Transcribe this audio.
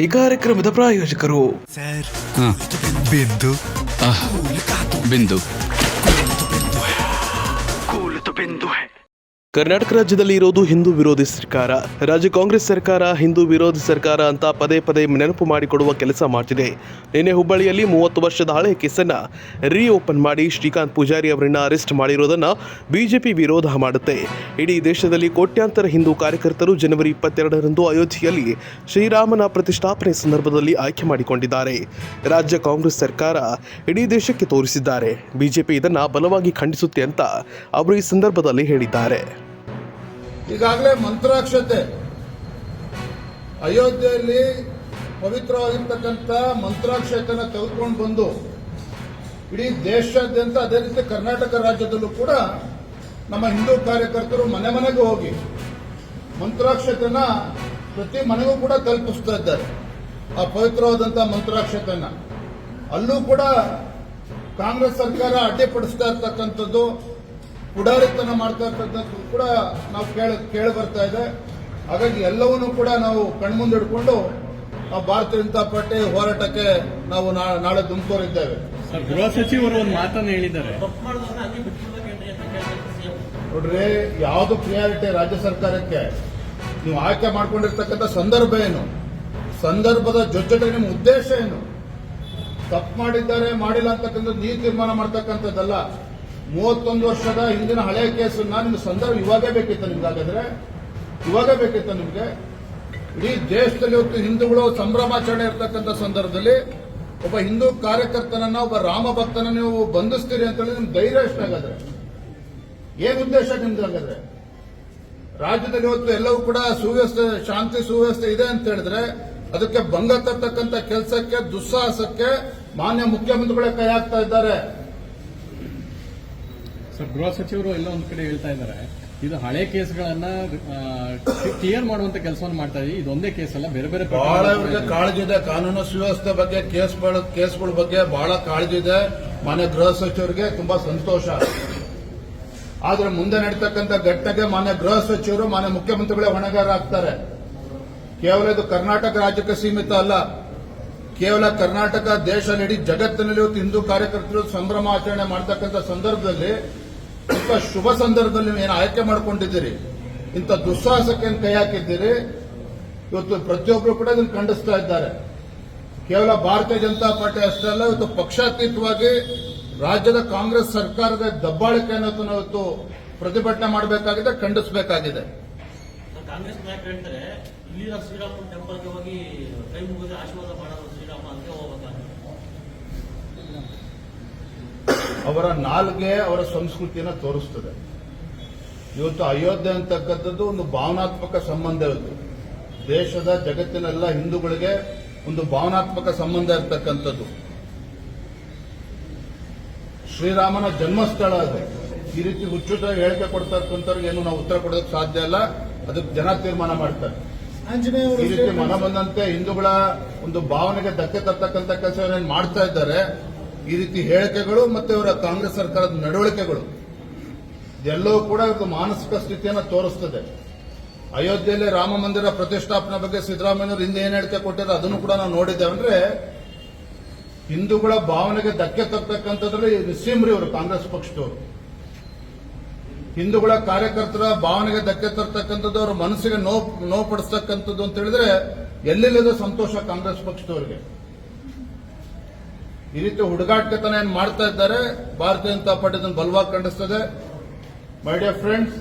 ಈ ಕಾರ್ಯಕ್ರಮದ ಪ್ರಾಯೋಜಕರು. ಬಿಂದು. ಬಿಂದು. ಕರ್ನಾಟಕ ರಾಜ್ಯದಲ್ಲಿ ಇರೋದು ಹಿಂದೂ ವಿರೋಧಿ ಸರ್ಕಾರ. ರಾಜ್ಯ ಕಾಂಗ್ರೆಸ್ ಸರ್ಕಾರ, ಹಿಂದೂ ವಿರೋಧಿ ಸರ್ಕಾರ ಅಂತ ಪದೇ ಪದೇ ನೆನಪು ಮಾಡಿಕೊಡುವ ಕೆಲಸ ಮಾಡ್ತಿದೆ. ನಿನ್ನೆ ಹುಬ್ಬಳ್ಳಿಯಲ್ಲಿ ಮೂವತ್ತು ವರ್ಷದ ಹಳೆಯ ಕೇಸನ್ನು ರೀಓಪನ್ ಮಾಡಿ ಶ್ರೀಕಾಂತ್ ಪೂಜಾರಿ ಅವರನ್ನು ಅರೆಸ್ಟ್ ಮಾಡಿರೋದನ್ನು ಬಿಜೆಪಿ ವಿರೋಧ ಮಾಡುತ್ತೆ. ಇಡೀ ದೇಶದಲ್ಲಿ ಕೋಟ್ಯಾಂತರ ಹಿಂದೂ ಕಾರ್ಯಕರ್ತರು ಜನವರಿ ಇಪ್ಪತ್ತೆರಡರಂದು ಅಯೋಧ್ಯೆಯಲ್ಲಿ ಶ್ರೀರಾಮನ ಪ್ರತಿಷ್ಠಾಪನೆ ಸಂದರ್ಭದಲ್ಲಿ ಆಯ್ಕೆ ಮಾಡಿಕೊಂಡಿದ್ದಾರೆ. ರಾಜ್ಯ ಕಾಂಗ್ರೆಸ್ ಸರ್ಕಾರ ಇಡೀ ದೇಶಕ್ಕೆ ತೋರಿಸಿದ್ದಾರೆ. ಬಿಜೆಪಿ ಇದನ್ನು ಬಲವಾಗಿ ಖಂಡಿಸುತ್ತೆ ಅಂತ ಅವರು ಈ ಸಂದರ್ಭದಲ್ಲಿ ಹೇಳಿದ್ದಾರೆ. ಈಗಾಗಲೇ ಮಂತ್ರಾಕ್ಷತೆ. ಅಯೋಧ್ಯೆಯಲ್ಲಿ ಪವಿತ್ರವಾಗಿರ್ತಕ್ಕಂಥ ಮಂತ್ರಾಕ್ಷತೆನ ತೆಗೆದುಕೊಂಡು ಬಂದು, ಇಡೀ ದೇಶಾದ್ಯಂತ ಅದೇ ರೀತಿ ಕರ್ನಾಟಕ ರಾಜ್ಯದಲ್ಲೂ ಕೂಡ ನಮ್ಮ ಹಿಂದೂ ಕಾರ್ಯಕರ್ತರು ಮನೆ ಮನೆಗೆ ಹೋಗಿ ಮಂತ್ರಾಕ್ಷತೆನ ಪ್ರತಿ ಮನೆಗೂ ಕೂಡ ತಲುಪಿಸ್ತಾ ಇದ್ದಾರೆ. ಆ ಪವಿತ್ರವಾದಂತಹ ಮಂತ್ರಾಕ್ಷತೆನ. ಅಲ್ಲೂ ಕೂಡ ಕಾಂಗ್ರೆಸ್ ಸರ್ಕಾರ ಅಡ್ಡಿಪಡಿಸ್ತಾ ಇರ್ತಕ್ಕಂಥದ್ದು ಪುಡಾರಿತನ ಮಾಡ್ತಾ ಇರ್ತಕ್ಕಂಥದ್ದು ಕೂಡ ನಾವು ಕೇಳ ಕೇಳಿ ಬರ್ತಾ ಇದೆ. ಹಾಗಾಗಿ ಎಲ್ಲವನ್ನೂ ಕೂಡ ನಾವು ಕಣ್ಮುಂದೆ ಇಟ್ಕೊಂಡು ನಾವು ಭಾರತ ಜನತಾ ಪಾರ್ಟಿ ಹೋರಾಟಕ್ಕೆ ನಾವು ನಾಳೆ ತುಮಕೂರಿದ್ದೇವೆ ಸರ್ ಗೃಹ ಸಚಿವರು ಒಂದು ಮಾತನ್ನು ಹೇಳಿದ್ದಾರೆ. ನೋಡ್ರಿ ಯಾವುದು ಪ್ರಿಯಾರಿಟಿ ರಾಜ್ಯ ಸರ್ಕಾರಕ್ಕೆ? ನೀವು ಆಯ್ಕೆ ಮಾಡ್ಕೊಂಡಿರ್ತಕ್ಕಂಥ ಸಂದರ್ಭ ಏನು? ಸಂದರ್ಭದ ಜೊತೆ ನಿಮ್ಮ ಉದ್ದೇಶ ಏನು? ತಪ್ಪು ಮಾಡಿದ್ದಾರೆ ಮಾಡಿಲ್ಲ ಅಂತಕ್ಕಂಥದ್ದು ನೀವು ತೀರ್ಮಾನ ಮಾಡ್ತಕ್ಕಂಥದ್ದಲ್ಲ. ಮೂವತ್ತೊಂದು ವರ್ಷದ ಹಿಂದಿನ ಹಳೆಯ ಕೇಸನ್ನ ನಿಮ್ಮ ಸಂದರ್ಭ ಇವಾಗೇ ಬೇಕಿತ್ತು ನಿಮ್ಗೆ ಹಾಗಾದ್ರೆ? ಇವಾಗೇ ಬೇಕಿತ್ತು ನಿಮ್ಗೆ? ಇಡೀ ದೇಶದಲ್ಲಿ ಇವತ್ತು ಹಿಂದೂಗಳು ಸಂಭ್ರಮಾಚರಣೆ ಇರ್ತಕ್ಕಂಥ ಸಂದರ್ಭದಲ್ಲಿ ಒಬ್ಬ ಹಿಂದೂ ಕಾರ್ಯಕರ್ತನನ್ನ, ಒಬ್ಬ ರಾಮ ಭಕ್ತನ ನೀವು ಬಂಧಿಸ್ತೀರಿ ಅಂತ ಹೇಳಿ ನಿಮ್ ಧೈರ್ಯ ಎಷ್ಟಾಗಾದ್ರೆ ಏನ್ ಉದ್ದೇಶ ನಿಮ್ದು ಹಾಗಾದ್ರೆ? ರಾಜ್ಯದಲ್ಲಿ ಇವತ್ತು ಎಲ್ಲವೂ ಕೂಡ ಸುವ್ಯವಸ್ಥೆ, ಶಾಂತಿ ಸುವ್ಯವಸ್ಥೆ ಇದೆ ಅಂತ ಹೇಳಿದ್ರೆ ಅದಕ್ಕೆ ಭಂಗ ತರ್ತಕ್ಕಂಥ ಕೆಲಸಕ್ಕೆ, ದುಸ್ಸಾಹಸಕ್ಕೆ ಮಾನ್ಯ ಮುಖ್ಯಮಂತ್ರಿಗಳೇ ಕೈ ಹಾಕ್ತಾ ಇದ್ದಾರೆ. ಸರ್ ಗೃಹ ಸಚಿವರು ಎಲ್ಲ ಒಂದು ಕಡೆ ಹೇಳ್ತಾ ಇದ್ದಾರೆ ಇದು ಹಳೆ ಕೇಸ್ಗಳನ್ನ ಕ್ಲಿಯರ್ ಮಾಡುವಂತ ಕೆಲಸವನ್ನು ಮಾಡ್ತಾ ಇದೀವಿ. ಇದೊಂದೇ ಕೇಸ್ ಅಲ್ಲ ಬೇರೆ ಬೇರೆ ಬಹಳ ಕಾಳಜಿ ಇದೆ ಕಾನೂನು ಸುವ್ಯವಸ್ಥೆ ಬಗ್ಗೆ ಕೇಸ್ ಕೇಸ್ಗಳ ಬಗ್ಗೆ ಬಹಳ ಕಾಳಜಿ ಇದೆ ಮಾನ್ಯ ಗೃಹ ಸಚಿವರಿಗೆ ತುಂಬಾ ಸಂತೋಷ. ಆದ್ರೆ ಮುಂದೆ ನಡೀತಕ್ಕಂಥ ಘಟನೆಗೆ ಮಾನ್ಯ ಗೃಹ ಸಚಿವರು ಮಾನ್ಯ ಮುಖ್ಯಮಂತ್ರಿಗಳೇ ಹೊಣೆಗಾರ ಆಗ್ತಾರೆ. ಕೇವಲ ಇದು ಕರ್ನಾಟಕ ರಾಜ್ಯಕ್ಕೆ ಸೀಮಿತ ಅಲ್ಲ. ಕೇವಲ ಕರ್ನಾಟಕ ದೇಶ ಇಡೀ ಜಗತ್ತಿನಲ್ಲಿ ಇವತ್ತು ಹಿಂದೂ ಕಾರ್ಯಕರ್ತರು ಸಂಭ್ರಮ ಆಚರಣೆ ಮಾಡ್ತಕ್ಕಂಥ ಸಂದರ್ಭದಲ್ಲಿ ಇಂಥ ಶುಭ ಸಂದರ್ಭದಲ್ಲಿ ನೀವು ಏನು ಆಯ್ಕೆ ಮಾಡ್ಕೊಂಡಿದ್ದೀರಿ. ಇಂಥ ದುಸ್ಸಾಹಸಕ್ಕೆ ಏನ್ ಕೈ ಹಾಕಿದ್ದೀರಿ? ಇವತ್ತು ಪ್ರತಿಯೊಬ್ಬರು ಕೂಡ ಇದನ್ನು ಖಂಡಿಸ್ತಾ ಇದ್ದಾರೆ. ಕೇವಲ ಭಾರತೀಯ ಜನತಾ ಪಾರ್ಟಿ ಅಷ್ಟೇ ಅಲ್ಲ ಇವತ್ತು ಪಕ್ಷಾತೀತವಾಗಿ ರಾಜ್ಯದ ಕಾಂಗ್ರೆಸ್ ಸರ್ಕಾರದ ದಬ್ಬಾಳಿಕೆ ಅನ್ನೋದು ನಾವು ಇವತ್ತು ಪ್ರತಿಭಟನೆ ಮಾಡಬೇಕಾಗಿದೆ ಖಂಡಿಸಬೇಕಾಗಿದೆ. ಕಾಂಗ್ರೆಸ್ ನಾಯಕರು ಹೇಳ್ತಾರೆ ಟೆಂಪಲ್ಗೆ ಹೋಗಿ ಕೈ ಮುಗಿದ್ರೆ ಆಶೀರ್ವಾದ ಮಾಡೋದು ಶ್ರೀರಾಮ ಅಂತ ಅವರ ನಾಲ್ಗೆ ಅವರ ಸಂಸ್ಕೃತಿಯನ್ನು ತೋರಿಸ್ತದೆ. ಇವತ್ತು ಅಯೋಧ್ಯೆ ಅಂತಕ್ಕಂಥದ್ದು ಒಂದು ಭಾವನಾತ್ಮಕ ಸಂಬಂಧ ಇರುತ್ತೆ ದೇಶದ ಜಗತ್ತಿನೆಲ್ಲ ಹಿಂದೂಗಳಿಗೆ ಒಂದು ಭಾವನಾತ್ಮಕ ಸಂಬಂಧ ಇರತಕ್ಕಂಥದ್ದು. ಶ್ರೀರಾಮನ ಜನ್ಮಸ್ಥಳ ಅದು. ಈ ರೀತಿ ಹುಚ್ಚುತ ಹೇಳಿಕೆ ಕೊಡ್ತಾ ಏನು ನಾವು ಉತ್ತರ ಕೊಡೋದಕ್ಕೆ ಸಾಧ್ಯ ಇಲ್ಲ. ಅದಕ್ಕೆ ಜನ ತೀರ್ಮಾನ ಮಾಡ್ತಾರೆ. ಈ ರೀತಿ ಮನ ಬಂದಂತೆ ಹಿಂದೂಗಳ ಒಂದು ಭಾವನೆಗೆ ಧಕ್ಕೆ ತರ್ತಕ್ಕಂಥ ಕೆಲಸ ಏನೇನು ಮಾಡ್ತಾ ಇದ್ದಾರೆ ಈ ರೀತಿ ಹೇಳಿಕೆಗಳು ಮತ್ತೆ ಇವರ ಕಾಂಗ್ರೆಸ್ ಸರ್ಕಾರದ ನಡವಳಿಕೆಗಳು. ಎಲ್ಲವೂ ಕೂಡ ಇವತ್ತು ಮಾನಸಿಕ ಸ್ಥಿತಿಯನ್ನು ತೋರಿಸ್ತದೆ. ಅಯೋಧ್ಯೆಯಲ್ಲಿ ರಾಮ ಮಂದಿರ ಪ್ರತಿಷ್ಠಾಪನೆ ಬಗ್ಗೆ ಸಿದ್ದರಾಮಯ್ಯವರು ಹಿಂದೆ ಏನ್ ಹೇಳಿಕೆ ಕೊಟ್ಟಿದ್ದಾರೆ ಅದನ್ನು ಕೂಡ ನಾವು ನೋಡಿದ್ದೇವೆ. ಅಂದ್ರೆ ಹಿಂದೂಗಳ ಭಾವನೆಗೆ ಧಕ್ಕೆ ತರ್ತಕ್ಕಂಥದ್ರಲ್ಲಿ ನಿಸ್ಸೀಮ್ರಿ ಅವರು, ಕಾಂಗ್ರೆಸ್ ಪಕ್ಷದವರು. ಹಿಂದೂಗಳ ಕಾರ್ಯಕರ್ತರ ಭಾವನೆಗೆ ಧಕ್ಕೆ ತರ್ತಕ್ಕಂಥದ್ದು ಅವರ ಮನಸ್ಸಿಗೆ ನೋವು ನೋವು ಪಡಿಸ್ತಕ್ಕಂಥದ್ದು ಅಂತ ಹೇಳಿದ್ರೆ ಎಲ್ಲಿಲ್ಲದ ಸಂತೋಷ ಕಾಂಗ್ರೆಸ್ ಪಕ್ಷದವರಿಗೆ. ಈ ರೀತಿ ಹುಡುಗಾಟಕತನ ಏನ್ ಮಾಡ್ತಾ ಇದ್ದಾರೆ, ಭಾರತೀಯ ಜನತಾ ಪಾರ್ಟಿ ಇದನ್ನು ಬಲವಾಗಿ ಖಂಡಿಸ್ತದೆ. My dear friends